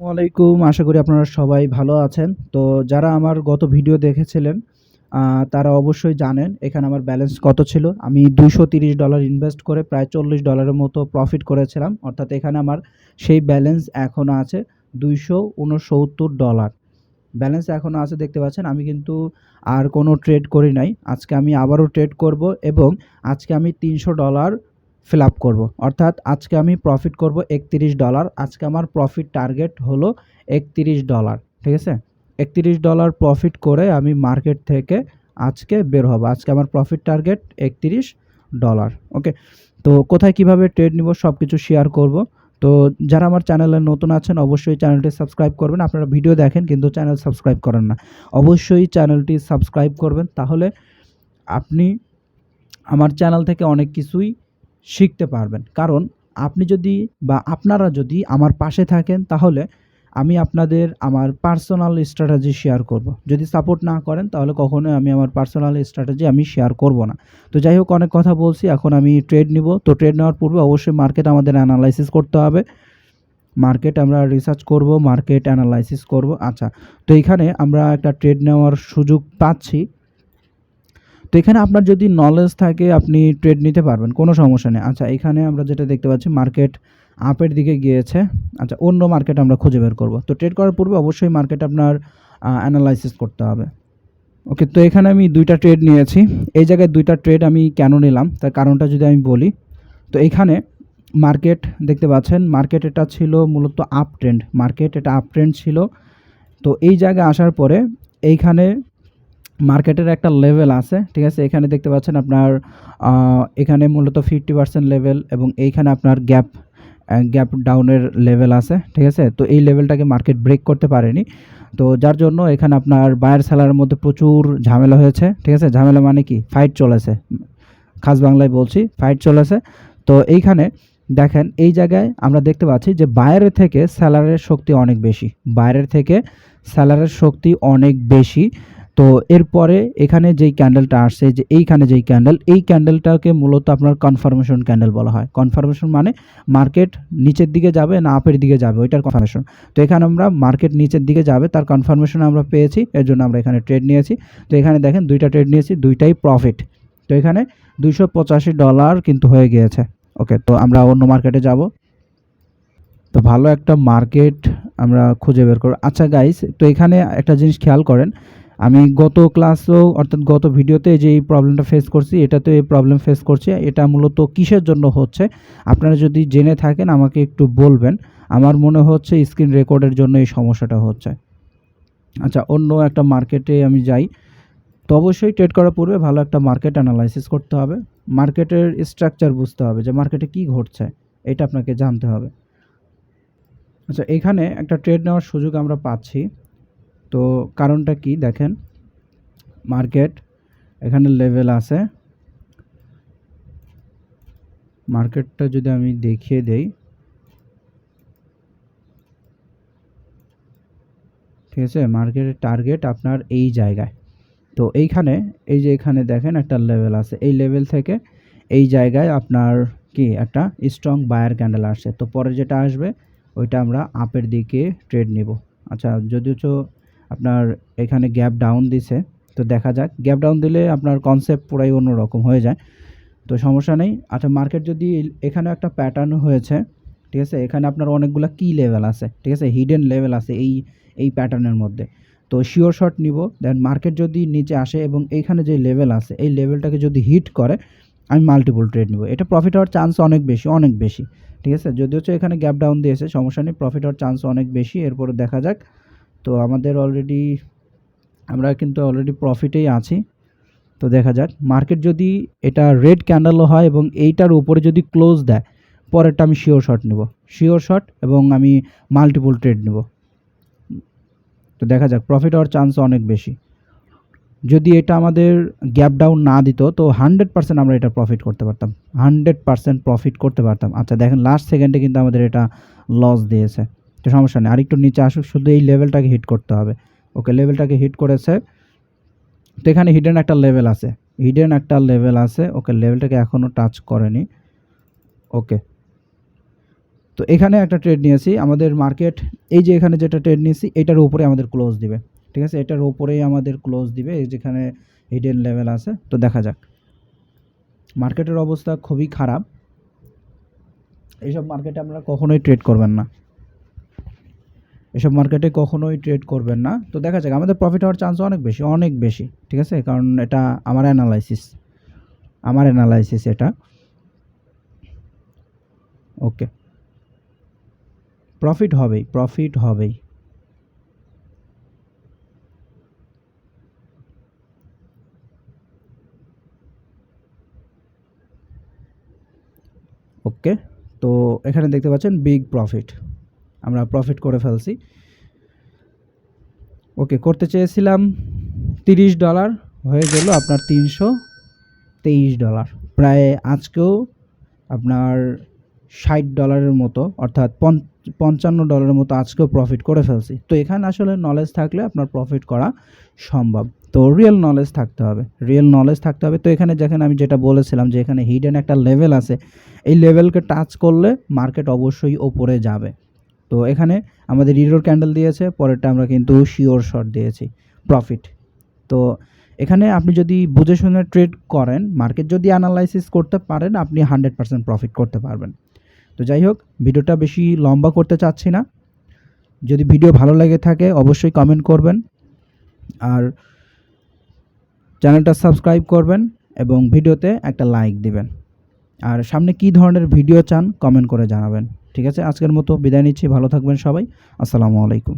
ওয়ালাইকুম, আশা করি আপনারা সবাই ভালো আছেন। তো যারা আমার গত ভিডিও দেখেছিলেন তারা অবশ্যই জানেন এখানে আমার ব্যালেন্স কত ছিল। আমি দুশো তিরিশ ডলার ইনভেস্ট করে প্রায় চল্লিশ ডলারের মতো প্রফিট করেছিলাম। অর্থাৎ এখানে আমার সেই ব্যালেন্স এখনও আছে, দুইশো উনসত্তর ডলার ব্যালেন্স এখনও আছে, দেখতে পাচ্ছেন, আমি কিন্তু আর কোনো ট্রেড করি নাই। আজকে আমি আবারও ট্রেড করব এবং আজকে আমি তিনশো ডলার ফিল আপ করব। অর্থাৎ আজকে আমি প্রফিট করব একত্রিশ ডলার আজকে আমার প্রফিট টার্গেট হলো একত্রিশ ডলার ঠিক আছে? একত্রিশ ডলার প্রফিট করে আমি মার্কেট থেকে আজকে বের হব। আজকে আমার প্রফিট টার্গেট একত্রিশ ডলার ওকে তো কোথায় কীভাবে ট্রেড নিব সব কিছু শেয়ার করব। তো যারা আমার চ্যানেলে নতুন আছেন, অবশ্যই চ্যানেলটি সাবস্ক্রাইব করবেন। আপনারা ভিডিও দেখেন, কিন্তু চ্যানেল সাবস্ক্রাইব করেন না। অবশ্যই চ্যানেলটি সাবস্ক্রাইব করবেন, তাহলে আপনি আমার চ্যানেল থেকে অনেক কিছুই শিখতে পারবেন। কারণ আপনি যদি বা আপনারা যদি আমার পাশে থাকেন, তাহলে আমি আপনাদের আমার পার্সোনাল স্ট্র্যাটেজি শেয়ার করব। যদি সাপোর্ট না করেন, তাহলে কখনোই আমি আমার পার্সোনাল স্ট্র্যাটেজি আমি শেয়ার করব না। তো যাই হোক, অনেক কথা বলছি, এখন আমি ট্রেড নিব। তো ট্রেড নেওয়ার পূর্বে অবশ্যই মার্কেট আমাদের অ্যানালাইসিস করতে হবে। মার্কেট আমরা রিসার্চ করব মার্কেট অ্যানালাইসিস করব। আচ্ছা তো এখানে আমরা একটা ট্রেড নেওয়ার সুযোগ পাচ্ছি। তো এখানে আপনার যদি নলেজ থাকে, আপনি ট্রেড নিতে পারবেন, কোনো সমস্যা নেই। আচ্ছা এখানে আমরা যেটা দেখতে পাচ্ছি মার্কেট আপের দিকে গিয়েছে। আচ্ছা অন্য মার্কেট আমরা খুঁজে বের করব। তো ট্রেড করার পূর্বে অবশ্যই মার্কেট আপনার অ্যানালাইসিস করতে হবে। ওকে তো এখানে আমি দুইটা ট্রেড নিয়েছি। এই জায়গায় দুইটা ট্রেড আমি কেন নিলাম? তার কারণটা যদি আমি বলি, তো এখানে মার্কেট দেখতে পাচ্ছেন মার্কেট এটা ছিল মূলত আপ ট্রেন্ড মার্কেট এটা আপ ট্রেন্ড ছিল। তো এই জায়গায় আসার পরে, এইখানে মার্কেটের একটা লেভেল আছে, ঠিক আছে? এখানে দেখতে পাচ্ছেন আপনার এখানে মূলত ফিফটি পার্সেন্ট লেভেল এবং এইখানে আপনার গ্যাপ গ্যাপ ডাউনের লেভেল আছে, ঠিক আছে? তো এই লেভেলটাকে মার্কেট ব্রেক করতে পারেনি। তো যার জন্য এখানে আপনার বায়ার সেলারের মধ্যে প্রচুর ঝামেলা হয়েছে, ঠিক আছে? ঝামেলা মানে কি? ফাইট চলেছে। খাস বাংলায় বলছি ফাইট চলেছে। তো এইখানে দেখেন, এই জায়গায় আমরা দেখতে পাচ্ছি যে বাইরের থেকে স্যালারের শক্তি অনেক বেশি। বাইরের থেকে স্যালারের শক্তি অনেক বেশি। তো এরপরে এখানে যেই ক্যান্ডেলটা আসছে, যে এইখানে যেই ক্যান্ডেল এই ক্যান্ডেলটাকে মূলত আপনার কনফার্মেশন ক্যান্ডেল বলা হয়। কনফার্মেশন মানে মার্কেট নিচের দিকে যাবে না আপের দিকে যাবে, ওইটার কনফার্মেশন তো এখানে আমরা মার্কেট নিচের দিকে যাবে, তার কনফার্মেশন আমরা পেয়েছি, এর জন্য আমরা এখানে ট্রেড নিয়েছি। তো এখানে দেখেন দুইটা ট্রেড নিয়েছি, দুইটাই প্রফিট তো এখানে দুইশো পঁচাশি ডলার কিন্তু হয়ে গিয়েছে। ওকে তো আমরা অন্য মার্কেটে যাব। তো ভালো একটা মার্কেট আমরা খুঁজে বের করব। আচ্ছা গাইস তো এখানে একটা জিনিস খেয়াল করেন আমি গত ক্লাসও, অর্থাৎ গত ভিডিওতে যে এই প্রবলেমটা ফেস করছি এটাতে এই প্রবলেম ফেস করছি। এটা মূলত কিসের জন্য হচ্ছে? আপনারা যদি জেনে থাকেন, আমাকে একটু বলবেন। আমার মনে হচ্ছে স্ক্রিন রেকর্ডের জন্য এই সমস্যাটা হচ্ছে। আচ্ছা অন্য একটা মার্কেটে আমি যাই। তো অবশ্যই ট্রেড করার পূর্বে ভালো একটা মার্কেট অ্যানালাইসিস করতে হবে। মার্কেটের স্ট্রাকচার বুঝতে হবে যে মার্কেটে কী ঘটছে। এটা আপনাকে জানতে হবে। আচ্ছা এখানে একটা ট্রেড নেওয়ার সুযোগ আমরা পাচ্ছি। তো কারণটা কি? দেখেন, মার্কেট এখানে লেভেল আছে। মার্কেটটা যদি আমি দেখিয়ে দেই, ঠিক আছে? মার্কেটের টার্গেট আপনার এই জায়গায়। তো এইখানে, এই যে এখানে দেখেন একটা লেভেল আছে। এই লেভেল থেকে এই জায়গায় আপনার কি? একটা স্ট্রং বায়ার ক্যান্ডেল আসছে। তো পরে যেটা আসবে, ওইটা আমরা আপের দিকে ট্রেড নিব। আচ্ছা যদিও আপনার এখানে গ্যাপ ডাউন দিছে। তো দেখা যাক গ্যাপ ডাউন দিলে আপনার কনসেপ্ট পুরাই অন্যরকম হয়ে যায়। তো সমস্যা নেই। আচ্ছা মার্কেট যদি এখানে একটা প্যাটার্ন হয়েছে, ঠিক আছে? এখানে আপনার অনেকগুলো কি লেভেল আছে, ঠিক আছে? হিডেন লেভেল আছে এই এই প্যাটার্নের মধ্যে। তো শিওর শট নিব দেন মার্কেট যদি নিচে আসে এবং এইখানে যে লেভেল আছে, এই লেভেলটাকে যদি হিট করে, আমি মাল্টিপল ট্রেড নিব। এটা প্রফিট হওয়ার চান্স অনেক বেশি অনেক বেশি, ঠিক আছে? যদিও হচ্ছে এখানে গ্যাপ ডাউন দিয়েছে, সমস্যা নেই প্রফিট হওয়ার চান্স অনেক বেশি। এরপরে দেখা যাক তো আমাদের অলরেডি আমরা কিন্তু অলরেডি প্রফিটেই আছি। তো দেখা যাক মার্কেট যদি এটা রেড ক্যান্ডেলও হয় এবং এইটার উপরে যদি ক্লোজ দেয়, পরেরটা আমি শিওর শট নেব। শিওর শট এবং আমি মাল্টিপল ট্রেড নেব। তো দেখা যাক প্রফিট হওয়ার চান্স অনেক বেশি। যদি এটা আমাদের গ্যাপ ডাউন না দিত, তো হান্ড্রেড পার্সেন্ট আমরা এটা প্রফিট করতে পারতাম। হান্ড্রেড পার্সেন্ট প্রফিট করতে পারতাম। আচ্ছা দেখেন লাস্ট সেকেন্ডে কিন্তু আমাদের এটা লস দিয়েছে। তো সমস্যা নেই। আরেকটু নিচে আসুক, শুধু এই লেভেলটাকে হিট করতে হবে। ওকে লেভেলটাকে হিট করেছে। তো এখানে হিডেন একটা লেভেল আছে। হিডেন একটা লেভেল আছে। ওকে লেভেলটাকে এখনও টাচ করেনি। ওকে তো এখানে একটা ট্রেড নিয়েছি। আমাদের মার্কেট এই যে এখানে যেটা ট্রেড নিয়েছি, এটার উপরে আমাদের ক্লোজ দিবে। ঠিক আছে? এটার উপরেই আমাদের ক্লোজ দিবে। এই যেখানে হিডেন লেভেল আছে। তো দেখা যাক। মার্কেটের অবস্থা খুবই খারাপ। এইসব মার্কেটে আপনারা কখনোই ট্রেড করবেন না। এসব মার্কেটে কখনোই ট্রেড করবেন না। তো দেখা যাক, আমাদের প্রফিট হওয়ার চান্স অনেক বেশি অনেক বেশি, ঠিক আছে? কারণ এটা আমার অ্যানালাইসিস আমার অ্যানালাইসিস এটা। ওকে প্রফিট হবেই প্রফিট হবেই। ওকে তো এখানে দেখতে পাচ্ছেন বিগ প্রফিট আমরা প্রফিট করে ফেলছি। ওকে করতে চেয়েছিলাম তিরিশ ডলার হয়ে গেল আপনার তিনশো তেইশ ডলার প্রায় আজকেও আপনার ষাট ডলারের মতো, অর্থাৎ পঞ্চ- পঞ্চান্ন ডলারের মতো আজকেও প্রফিট করে ফেলছি। তো এখানে আসলে নলেজ থাকলে আপনার প্রফিট করা সম্ভব। তো রিয়েল নলেজ থাকতে হবে রিয়েল নলেজ থাকতে হবে। তো এখানে যেখানে আমি যেটা বলেছিলাম যে এখানে হিডেন একটা লেভেল আছে। এই লেভেলকে টাচ করলে মার্কেট অবশ্যই ওপরে যাবে। তো এখানে আমাদের ইরোর ক্যান্ডেল দিয়েছে, পরেরটা আমরা কিন্তু শিওর শর্ট দিয়েছি প্রফিট তো এখানে আপনি যদি বুঝে শুনে ট্রেড করেন মার্কেট যদি অ্যানালাইসিস করতে পারেন, আপনি হান্ড্রেড পার্সেন্ট প্রফিট করতে পারবেন। তো যাই হোক, ভিডিওটা বেশি লম্বা করতে চাচ্ছি না। যদি ভিডিও ভালো লেগে থাকে, অবশ্যই কমেন্ট করবেন। আর চ্যানেলটা সাবস্ক্রাইব করবেন এবং ভিডিওতে একটা লাইক দিবেন। আর সামনে কী ধরনের ভিডিও চান কমেন্ট করে জানাবেন। ঠিক আছে? আজকের মতো বিদায় নিচ্ছি। ভালো থাকবেন সবাই। আসসালামু আলাইকুম।